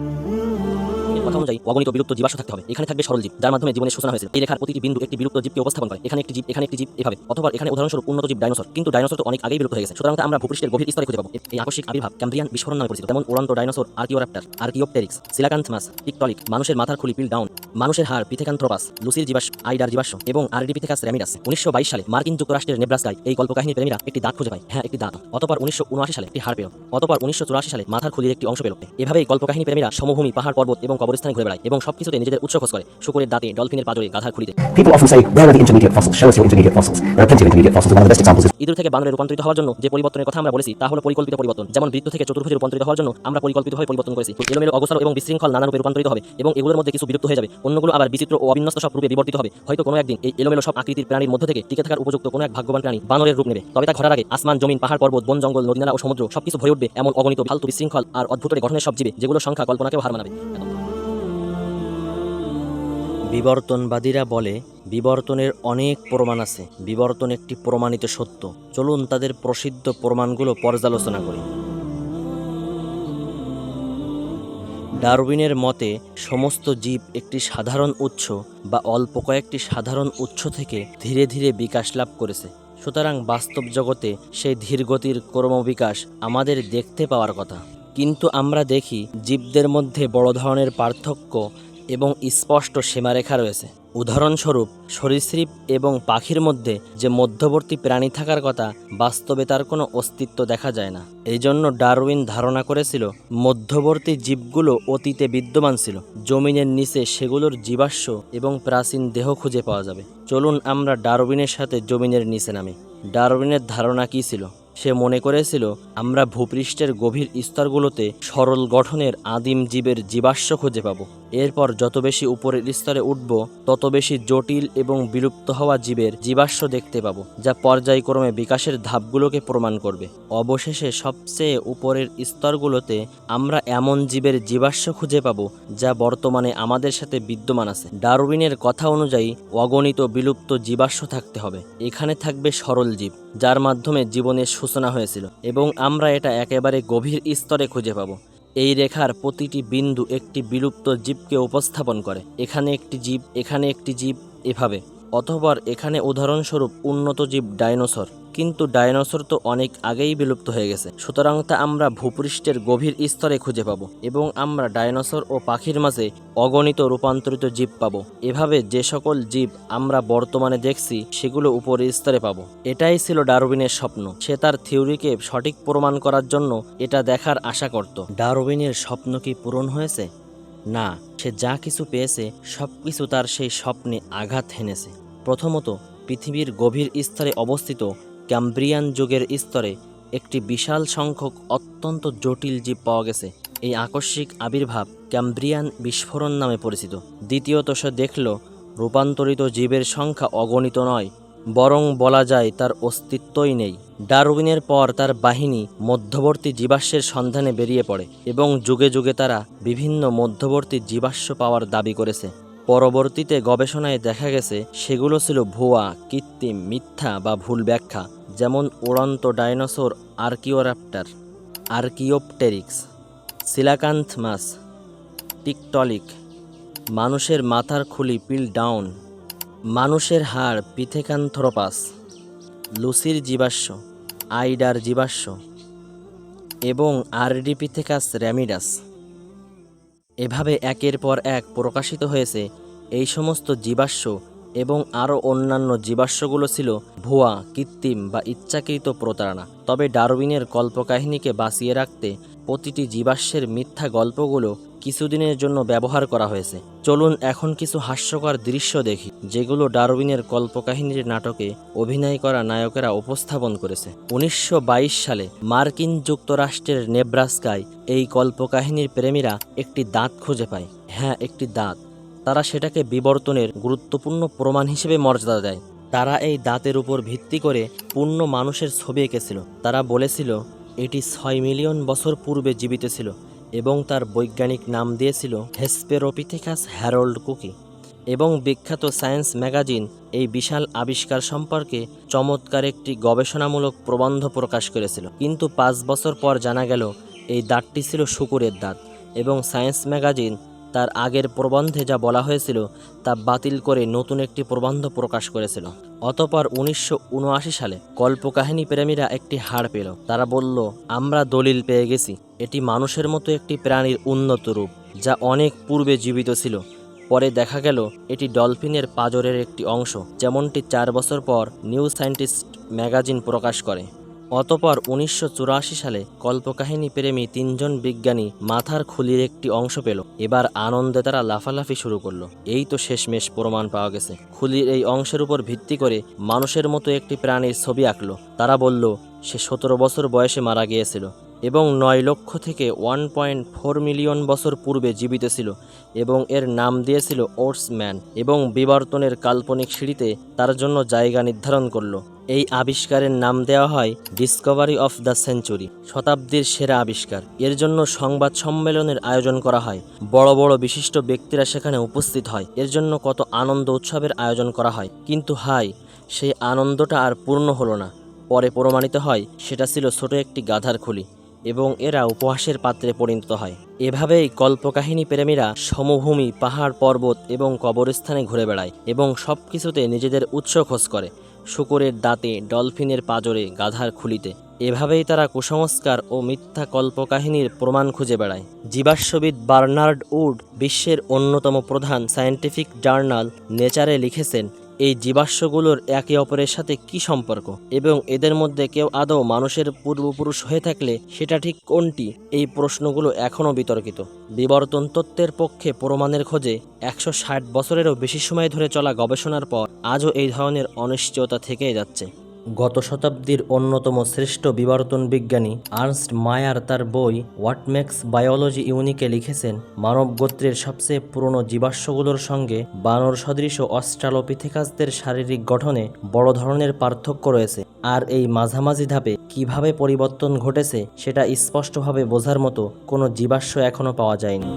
এর কথা অনুযায়ী অগণিত বিলুপ্ত জীবাশ্ম থাকতে হবে। এখানে থাকবে সরল জীব, যার মাধ্যমে জীবনের সূচনা হয়েছিল। এই রেখার প্রতিটি বিন্দু একটি বিলুপ্ত জীবকে উপস্থাপন করে। এখানে একটি জীব, এখানে একটি জীব, এভাবে। অথবা এখানে উদাহরণস্বরূপ উন্নত জীব ডাইনোসর। কিন্তু ডাইনোসর তো অনেক আগেই বিলুপ্ত হয়ে গেছে। সুতরাং আমরা ভূপৃষ্ঠের গভীর স্তরে খুঁজে পাবো। এই আকস্মিক আবির্ভাব ক্যাম্ব্রিয়ান বিস্ফোরণ নামে পরিচিত। যেমন উড়ন্ত ডাইনোসর আর্কিওরাপ্টার, আর্কিওপটেরিক্স, সিলাকান্থমাস টিকটলিক মানুষের মাথার খুলি পিল ডাউন, মানুষের হাড় পিথেকান্থ্রোপাস, লুসির জীবাশ্ম, আইডার জীবাশ্ম এবং আরডিপিথেকাস র্যামিডাস উনিশশো বাইশ সালে মার্কিন যুক্তরাষ্ট্রের নেব্রাস্কায় এই কল্পকাহিনী প্রেমীরা একটি দাঁত খুঁজে পায়। হ্যাঁ একটি দাঁত। অতপর উনিশশো উনআশি সালে একটি হাড় পেল। অতপর উনিশশো চুরাশি সালে মাথার খুলির একটি অংশ পেল। এভাবেই এই কল্পকাহিনী প্রেমীরা সমভূমি, পাহাড়, পর্বত এবং কবরস্থানে ঘুরে বেড়ায় এবং সবকিছুতে নিজেদের উৎস খোঁজ করে। শুকুরের দাঁতে ডলফিনের পাজরে গাধার খুলিতে। People often say, where are the intermediate fossils? Show us your intermediate fossils. There are plenty of intermediate fossils. One of the best examples is ইঁদুর থেকে বানরে রূপান্তরিত হওয়ার জন্য যে পরিবর্তনের কথা আমরা বলেছি তা হলো পরিকল্পিত পরিবর্তন। যেমন বৃত্ত থেকে চতুর্ভুজে রূপান্তরিত হওয়ার জন্য আমরা পরিকল্পিত পরিকল্পিতভাবে পরিবর্তন করেছি। এলোমেলো অগোছালো এবং বিশৃঙ্খল নানা রূপে রূপান্তরিত হবে এবং এগুলোর মধ্যে কিছু বিলুপ্ত হয়ে যাবে। অন্যগুলো আবার বিচিত্র ও অবিন্যস্ত সব রূপে বিবর্তিত হবে। হয়তো কোনো একদিন এই এলোমেলো সব আকৃতির প্রাণীর মধ্যে থেকে টিকে থাকার উপযুক্ত কোনো এক ভাগ্যবান প্রাণী বানরের রূপ নেবে। তবে তা ঘটার আগে আসমান জমিন পাহাড় পর্বত বন জঙ্গল নদীনালা ও সমুদ্র সবকিছু ভরে উঠবে এমন অগণিত ফালতু বিশৃঙ্খল আর অদ্ভুত গঠনের সব জীবে যেগুলো সংখ্যা কল্পনাকেও হার মানাবে। বিবর্তনবাদীরা বলে, বিবর্তনের অনেক প্রমাণ আছে। বিবর্তন একটি প্রমাণিত সত্য। চলুন তাদের প্রসিদ্ধ প্রমাণগুলো পর্যালোচনা করি। ডারউইনের মতে, সমস্ত জীব একটি সাধারণ উৎস বা অল্প কয়েকটি সাধারণ উৎস থেকে ধীরে ধীরে বিকাশ লাভ করেছে। সুতরাং বাস্তব জগতে সেই ধীরগতির ক্রমবিকাশ আমাদের দেখতে পাওয়ার কথা। কিন্তু আমরা দেখি, জীবদের মধ্যে বড় ধরনের পার্থক্য এবং স্পষ্ট সীমারেখা রয়েছে। উদাহরণস্বরূপ, সরীসৃপ এবং পাখির মধ্যে যে মধ্যবর্তী প্রাণী থাকার কথা বাস্তবে তার কোনো অস্তিত্ব দেখা যায় না। এই জন্য ডারউইন ধারণা করেছিল, মধ্যবর্তী জীবগুলো অতীতে বিদ্যমান ছিল। জমিনের নিচে সেগুলোর জীবাশ্ম এবং প্রাচীন দেহ খুঁজে পাওয়া যাবে। চলুন আমরা ডারউইনের সাথে জমিনের নিচে নামি। ডারউইনের ধারণা কী ছিল? সে মনে করেছিল, আমরা ভূপৃষ্ঠের গভীর স্তরগুলোতে সরল গঠনের আদিম জীবের জীবাশ্ম খুঁজে পাব। এরপর যত বেশি উপরের স্তরে উঠব, তত বেশি জটিল এবং বিলুপ্ত হওয়া জীবের জীবাশ্ম দেখতে পাব, যা পর্যায়ক্রমে বিকাশের ধাপগুলোকে প্রমাণ করবে। অবশেষে সবচেয়ে উপরের স্তরগুলোতে আমরা এমন জীবের জীবাশ্ম খুঁজে পাব, যা বর্তমানে আমাদের সাথে বিদ্যমান আছে। ডারউইনের কথা অনুযায়ী, অগণিত বিলুপ্ত জীবাশ্ম থাকতে হবে। এখানে থাকবে সরল জীব, যার মাধ্যমে জীবনের সূচনা হয়েছিল, এবং আমরা এটা একেবারে গভীর স্তরে খুঁজে পাবো। এই রেখার প্রতিটি বিন্দু একটি বিলুপ্ত জীবকে উপস্থাপন করে। এখানে একটি জীব, এখানে একটি জীব, এভাবে। অথবা এখানে উদাহরণস্বরূপ উন্নত জীব ডাইনোসর। কিন্তু ডাইনোসর তো অনেক আগেই বিলুপ্ত হয়ে গেছে। সুতরাং তা আমরা ভূপৃষ্ঠের গভীর স্তরে খুঁজে পাবো এবং আমরা ডাইনোসর ও পাখির মাঝে অগণিত রূপান্তরিত জীব পাবো। এভাবে যে সকল জীব আমরা বর্তমানে দেখছি, সেগুলো উপরের স্তরে পাবো। এটাই ছিল ডারউইনের স্বপ্ন। সে তার থিওরিকে সঠিক প্রমাণ করার জন্য এটা দেখার আশা করত। ডারউইনের স্বপ্ন কি পূরণ হয়েছে? না, সে যা কিছু পেয়েছে সব কিছু তার সেই স্বপ্নে আঘাত হেনেছে। প্রথমত, পৃথিবীর গভীর স্তরে অবস্থিত ক্যাম্ব্রিয়ান যুগের স্তরে একটি বিশাল সংখ্যক অত্যন্ত জটিল জীব পাওয়া গেছে। এই আকস্মিক আবির্ভাব ক্যাম্ব্রিয়ান বিস্ফোরণ নামে পরিচিত। দ্বিতীয়ত সে দেখল, রূপান্তরিত জীবের সংখ্যা অগণিত নয়, বরং বলা যায় তার অস্তিত্বই নেই। ডারউইনের পর তার বাহিনী মধ্যবর্তী জীবাশ্মের সন্ধানে বেরিয়ে পড়ে এবং যুগে যুগে তারা বিভিন্ন মধ্যবর্তী জীবাশ্ম পাওয়ার দাবি করেছে। পরবর্তীতে গবেষণায় দেখা গেছে, সেগুলো ছিল ভুয়া, কৃত্রিম, মিথ্যা বা ভুল ব্যাখ্যা। যেমন উড়ন্ত ডাইনোসর আর্কিওরাপ্টার, আর্কিওপটেরিক্স সিলাকান্থমাস টিকটলিক, মানুষের মাথার খুলি পিল ডাউন, মানুষের হাড় পিথেকান্থ্রোপাস, লুসির জীবাশ্ম, আইডার জীবাশ্ম এবং আরডিপিথেকাস র্যামিডাস। এভাবে একের পর এক প্রকাশিত হয়েছে এই সমস্ত জীবাশ্ম এবং আরও অন্যান্য জীবাশ্মগুলো ছিল ভুয়া, কৃত্রিম বা ইচ্ছাকৃত প্রতারণা। তবে ডারউইনের কল্পকাহিনীকে বাঁচিয়ে রাখতে প্রতিটি জীবাশ্মের মিথ্যা গল্পগুলো কিছুদিনের জন্য ব্যবহার করা হয়েছে। চলুন এখন কিছু হাস্যকর দৃশ্য দেখি, যেগুলো ডারউইনের কল্পকাহিনীর নাটকে অভিনয় করা নায়কেরা উপস্থাপন করেছে। উনিশশো বাইশ সালে মার্কিন যুক্তরাষ্ট্রের নেব্রাস্কায় এই কল্পকাহিনীর প্রেমীরা একটি দাঁত খুঁজে পায়। হ্যাঁ একটি দাঁত। তারা সেটাকে বিবর্তনের গুরুত্বপূর্ণ প্রমাণ হিসেবে মর্যাদা দেয়। তারা এই দাঁতের উপর ভিত্তি করে পূর্ণ মানুষের ছবি এঁকেছিল। তারা বলেছিল, এটি ছয় মিলিয়ন বছর পূর্বে জীবিত ছিল এবং তার বৈজ্ঞানিক নাম দিয়েছিল হেসপেরোপিথেকাস হ্যারোল্ড কুকি। এবং বিখ্যাত সায়েন্স ম্যাগাজিন এই বিশাল আবিষ্কার সম্পর্কে চমৎকার একটি গবেষণামূলক প্রবন্ধ প্রকাশ করেছিল। কিন্তু পাঁচ বছর পর জানা গেল, এই দাঁতটি ছিল শুকুরের দাঁত এবং সায়েন্স ম্যাগাজিন তার আগের প্রবন্ধে যা বলা হয়েছিল তা বাতিল করে নতুন একটি প্রবন্ধ প্রকাশ করেছিল। অতপর উনিশশো উনআশি সালে কল্পকাহিনী প্রেমীরা একটি হাড় পেল। তারা বলল, আমরা দলিল পেয়ে গেছি। এটি মানুষের মতো একটি প্রাণীর উন্নত রূপ, যা অনেক পূর্বে জীবিত ছিল। পরে দেখা গেল, এটি ডলফিনের পাজরের একটি অংশ, যেমনটি চার বছর পর নিউ সায়েন্টিস্ট ম্যাগাজিন প্রকাশ করে। অতপর উনিশশো চুরাশি সালে কল্পকাহিনী প্রেমী তিনজন বিজ্ঞানী মাথার খুলির একটি অংশ পেল। এবার আনন্দে তারা লাফালাফি শুরু করল। এই তো শেষমেশ প্রমাণ পাওয়া গেছে। খুলির এই অংশের উপর ভিত্তি করে মানুষের মতো একটি প্রাণীর ছবি আঁকল। তারা বলল, সে সতেরো বছর বয়সে মারা গিয়েছিল। এবং নয় লক্ষ থেকে ওয়ান পয়েন্ট ফোর মিলিয়ন বছর পূর্বে জীবিত ছিল এবং এর নাম দিয়েছিল ওটসম্যান এবং বিবর্তনের কাল্পনিক সিঁড়িতে তার জন্য জায়গা নির্ধারণ করল। এই আবিষ্কারের নাম দেওয়া হয় ডিসকভারি অফ দ্য সেঞ্চুরি শতাব্দীর সেরা আবিষ্কার। এর জন্য সংবাদ সম্মেলনের আয়োজন করা হয়। বড় বড় বিশিষ্ট ব্যক্তিরা সেখানে উপস্থিত হয়। এর জন্য কত আনন্দ উৎসবের আয়োজন করা হয়। কিন্তু হাই সেই আনন্দটা আর পূর্ণ হলো না। পরে প্রমাণিত হয়, সেটা ছিল ছোট একটি গাধার খুলি। এবং এরা উপহাসের পাত্রে পরিণত হয়। এভাবেই কল্পকাহিনী প্রেমীরা সমভূমি, পাহাড়, পর্বত এবং কবরস্থানে ঘুরে বেড়ায় এবং সব কিছুতে নিজেদের উৎস খোঁজ করে, শুকরের দাঁতে, ডলফিনের পাজরে, গাধার খুলিতে। এভাবেই তারা কুসংস্কার ও মিথ্যা কল্পকাহিনীর প্রমাণ খুঁজে বেড়ায়। জীবাশ্মবিদ বার্নার্ড উড বিশ্বের অন্যতম প্রধান সায়েন্টিফিক জার্নাল নেচারে লিখেছেন এই জীবাশ্মগুলোর একে অপরের সাথে কি সম্পর্ক? এবং এদের মধ্যে কেউ আদৌ মানুষের পূর্বপুরুষ হয়ে থাকলে সেটা ঠিক কোনটি? এই প্রশ্নগুলো এখনও বিতর্কিত। বিবর্তন তত্ত্বের পক্ষে প্রমাণের খোঁজে একশো ষাট বছরেরও বেশি সময় ধরে চলা গবেষণার পর আজও এই ধরনের অনিশ্চয়তা থেকেই যাচ্ছে। গত শতাব্দীর অন্যতম শ্রেষ্ঠ বিবর্তন বিজ্ঞানী আর্নস্ট মায়ার তার বই হোয়াট মেক্স বায়োলজি ইউনিকে লিখেছেন, মানব গোত্রের সবচেয়ে পুরনো জীবাশ্মগুলোর সঙ্গে বানর সদৃশ অস্ট্রালোপিথেকাসদের শারীরিক গঠনে বড় ধরনের পার্থক্য রয়েছে। আর এই মাঝামাঝি ধাপে কীভাবে পরিবর্তন ঘটেছে, সেটা স্পষ্টভাবে বোঝার মতো কোনো জীবাশ্ম এখনও পাওয়া যায়নি।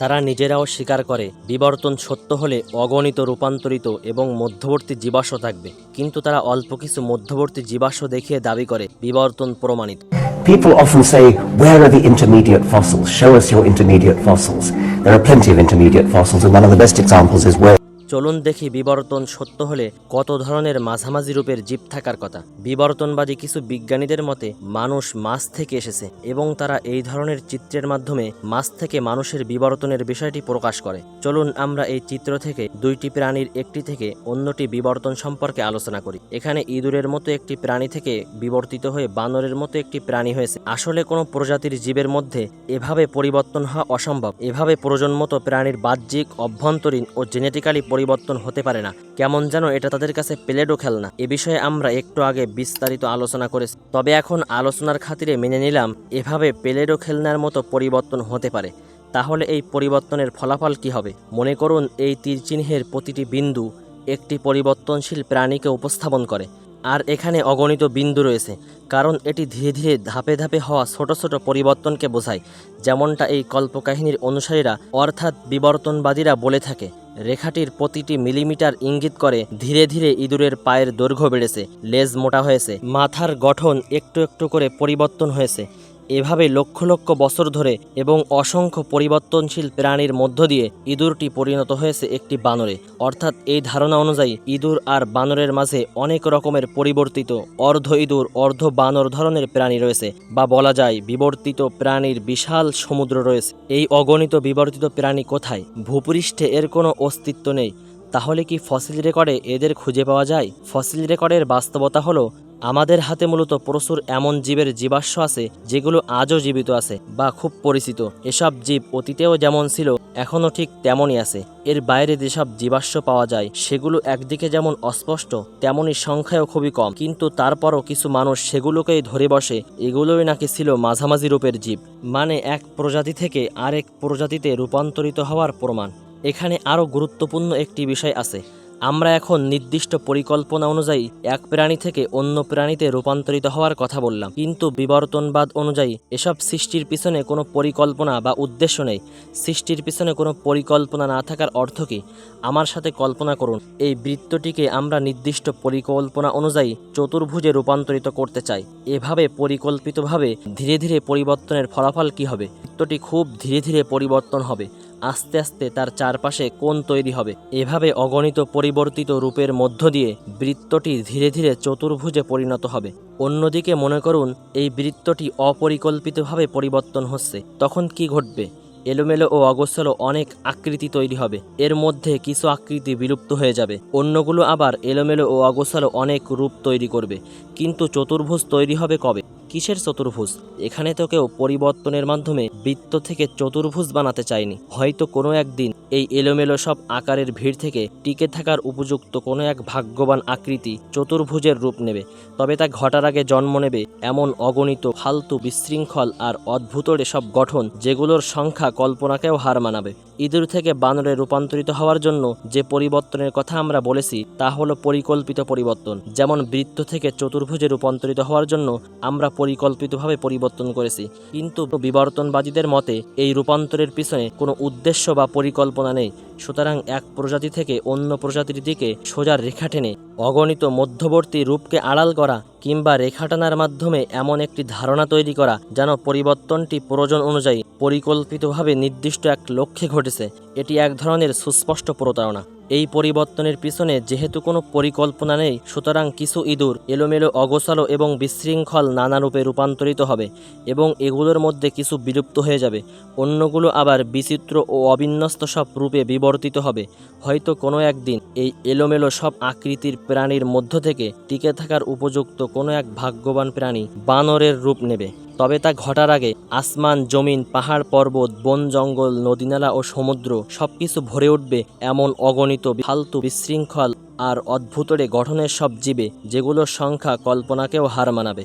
তারা নিজেরাও স্বীকার করে বিবর্তন সত্য হলে অগণিত রূপান্তরিত এবং মধ্যবর্তী জীবাশ্ম থাকবে কিন্তু তারা অল্প কিছু মধ্যবর্তী জীবাশ্ম দেখিয়ে দাবি করে বিবর্তন প্রমাণিত People often say, where are the intermediate fossils? Show us your intermediate fossils. There are plenty of intermediate fossils, and one of the best examples is where চলুন দেখি বিবর্তন সত্য হলে কত ধরনের মাঝামাঝি রূপের জীব থাকার কথা। বিবর্তনবাদী কিছু বিজ্ঞানীদের মতে, মানুষ মাছ থেকে এসেছে এবং তারা এই ধরনের চিত্রের মাধ্যমে মাছ থেকে মানুষের বিবর্তনের বিষয়টি প্রকাশ করে। চলুন আমরা এই চিত্র থেকে দুইটি প্রাণীর একটি থেকে অন্যটি বিবর্তন সম্পর্কে আলোচনা করি। এখানে ইঁদুরের মতো একটি প্রাণী থেকে বিবর্তিত হয়ে বানরের মতো একটি প্রাণী হয়েছে। আসলে কোনো প্রজাতির জীবের মধ্যে এভাবে পরিবর্তন হওয়া অসম্ভব। এভাবে প্রজন্মতো প্রাণীর বাহ্যিক, অভ্যন্তরীণ ও জেনেটিক্যালি পরিবর্তন হতে পারে না। কেমন যেন এটা তাদের কাছে প্লেডো খেলনা। এ বিষয়ে আমরা একটু আগে বিস্তারিত আলোচনা করেছি। তবে এখন আলোচনার খাতিরে মেনে নিলাম, এভাবে প্লেডও খেলনার মতো পরিবর্তন হতে পারে। তাহলে এই পরিবর্তনের ফলাফল কি হবে? মনে করুন, এই তীরচিহ্নের প্রতিটি বিন্দু একটি পরিবর্তনশীল প্রাণীকে উপস্থাপন করে। আর এখানে অগণিত বিন্দু রয়েছে, কারণ এটি ধীরে ধীরে ধাপে ধাপে হওয়া ছোট ছোট পরিবর্তনকে বোঝায়, যেমনটা এই কল্পকাহিনীর অনুসারীরা অর্থাৎ বিবর্তনবাদীরা বলে থাকে, রেখাটির প্রতিটি মিলিমিটার ইঙ্গিত করে ধীরে ধীরে ইঁদুরের পায়ের দৈর্ঘ্য বেড়েছে, লেজ মোটা হয়েছে, মাথার গঠন একটু একটু করে পরিবর্তন হয়েছে এভাবে লক্ষ লক্ষ বছর ধরে এবং অসংখ্য পরিবর্তনশীল প্রাণীর মধ্য দিয়ে ইঁদুরটি পরিণত হয়েছে একটি বানরে। অর্থাৎ এই ধারণা অনুযায়ী ইঁদুর আর বানরের মাঝে অনেক রকমের পরিবর্তিত অর্ধ ইঁদুর, অর্ধ বানর ধরনের প্রাণী রয়েছে বা বলা যায় বিবর্তিত প্রাণীর বিশাল সমুদ্র রয়েছে। এই অগণিত বিবর্তিত প্রাণী কোথায়? ভূপৃষ্ঠে এর কোনো অস্তিত্ব নেই। তাহলে কি ফসিল রেকর্ডে এদের খুঁজে পাওয়া যায়? ফসিল রেকর্ডের বাস্তবতা হলো আমাদের হাতে মূলত প্রচুর এমন জীবের জীবাশ্ম আছে, যেগুলো আজও জীবিত আছে বা খুব পরিচিত। এসব জীব অতীতেও যেমন ছিল, এখনও ঠিক তেমনই আছে। এর বাইরে যেসব জীবাশ্ম পাওয়া যায়, সেগুলো একদিকে যেমন অস্পষ্ট তেমনই সংখ্যায়ও খুবই কম। কিন্তু তারপরও কিছু মানুষ সেগুলোকেই ধরে বসে, এগুলোই নাকি ছিল মাঝামাঝি রূপের জীব মানে এক প্রজাতি থেকে আরেক প্রজাতিতে রূপান্তরিত হওয়ার প্রমাণ। এখানে আরও গুরুত্বপূর্ণ একটি বিষয় আছে। আমরা এখন নির্দিষ্ট পরিকল্পনা অনুযায়ী এক প্রাণী থেকে অন্য প্রাণীতে রূপান্তরিত হওয়ার কথা বললাম। কিন্তু বিবর্তনবাদ অনুযায়ী এসব সৃষ্টির পিছনে কোনো পরিকল্পনা বা উদ্দেশ্য নেই। সৃষ্টির পিছনে কোনো পরিকল্পনা না থাকার অর্থ কি? আমার সাথে কল্পনা করুন। এই বৃত্তটিকে আমরা নির্দিষ্ট পরিকল্পনা অনুযায়ী চতুর্ভুজে রূপান্তরিত করতে চাই। এভাবে পরিকল্পিতভাবে ধীরে ধীরে পরিবর্তনের ফলাফল কি হবে? বৃত্তটি খুব ধীরে ধীরে পরিবর্তন হবে। আস্তে আস্তে তার চারপাশে কোণ তৈরি হবে। এভাবে অগণিত পরিবর্তিত রূপের মধ্য দিয়ে বৃত্তটি ধীরে ধীরে চতুর্ভুজে পরিণত হবে। অন্যদিকে মনে করুন, এই বৃত্তটি অপরিকল্পিতভাবে পরিবর্তন হচ্ছে। তখন কি ঘটবে? এলোমেলো ও অগোছালো অনেক আকৃতি তৈরি হবে। এর মধ্যে কিছু আকৃতি বিলুপ্ত হয়ে যাবে। অন্যগুলো আবার এলোমেলো ও অগোছালো অনেক রূপ তৈরি করবে। কিন্তু চতুর্ভুজ তৈরি হবে কবে? কিসের চতুর্ভুজ? এখানে তো কেউ পরিবর্তনের মাধ্যমে বৃত্ত থেকে চতুর্ভুজ বানাতে চায়নি। হয়তো কোনো একদিন এই এলোমেলো সব আকারের ভিড় থেকে টিকে থাকার উপযুক্ত কোনো এক ভাগ্যবান আকৃতি চতুর্ভুজের রূপ নেবে। তবে তা ঘটার আগে জন্ম নেবে এমন অগণিত, ফালতু, বিশৃঙ্খল আর অদ্ভুতরে সব গঠন যেগুলোর সংখ্যা কল্পনাকেও হার মানাবে। ইঁদুর থেকে বানরে রূপান্তরিত হওয়ার জন্য যে পরিবর্তনের কথা আমরা বলেছি, তা হলো পরিকল্পিত পরিবর্তন। যেমন বৃত্ত থেকে চতুর্ভুজে রূপান্তরিত হওয়ার জন্য আমরা পরিকল্পিতভাবে পরিবর্তন করেছি। কিন্তু বিবর্তনবাদীদের মতে, এই রূপান্তরের পিছনে কোনো উদ্দেশ্য বা পরিকল্পনা নেই। সুতরাং এক প্রজাতি থেকে অন্য প্রজাতির দিকে সোজা রেখা টেনে অগণিত মধ্যবর্তী রূপকে আড়াল করা কিংবা রেখাটানার মাধ্যমে এমন একটি ধারণা তৈরি করা যেন পরিবর্তনটি প্রয়োজন অনুযায়ী পরিকল্পিতভাবে নির্দিষ্ট এক লক্ষ্যে ঘটেছে। এটি এক ধরনের সুস্পষ্ট প্রতারণা। এই পরিবর্তনের পিছনে যেহেতু কোনো পরিকল্পনা নেই, সুতরাং কিছু ইঁদুর এলোমেলো, অগোছালো এবং বিশৃঙ্খল নানা রূপে রূপান্তরিত হবে এবং এগুলোর মধ্যে কিছু বিলুপ্ত হয়ে যাবে। অন্যগুলো আবার বিচিত্র ও অবিন্যস্ত সব রূপে বিবর্তিত হবে। হয়তো কোনো একদিন এই এলোমেলো সব আকৃতির প্রাণীর মধ্য থেকে টিকে থাকার উপযুক্ত কোনো এক ভাগ্যবান প্রাণী বানরের রূপ নেবে। তবে তা ঘটার আগে আসমান, জমিন, পাহাড়, পর্বত, বন, জঙ্গল, নদীনালা ও সমুদ্র সবকিছু ভরে উঠবে এমন অগণিত ফালতু বিশৃঙ্খল আর অদ্ভুতরে গঠনের সব জীবে যেগুলোর সংখ্যা কল্পনাকেও হার মানাবে।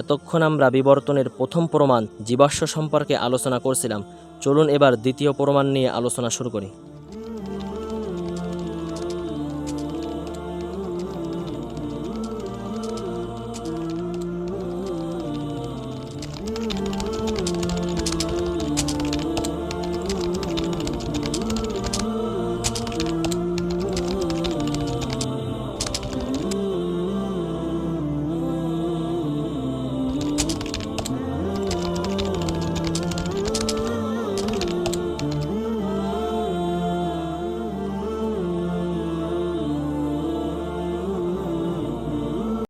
এতক্ষণ আমরা বিবর্তনের প্রথম প্রমাণ জীবাশ্ম সম্পর্কে আলোচনা করছিলাম। চলুন এবার দ্বিতীয় প্রমাণ নিয়ে আলোচনা শুরু করি।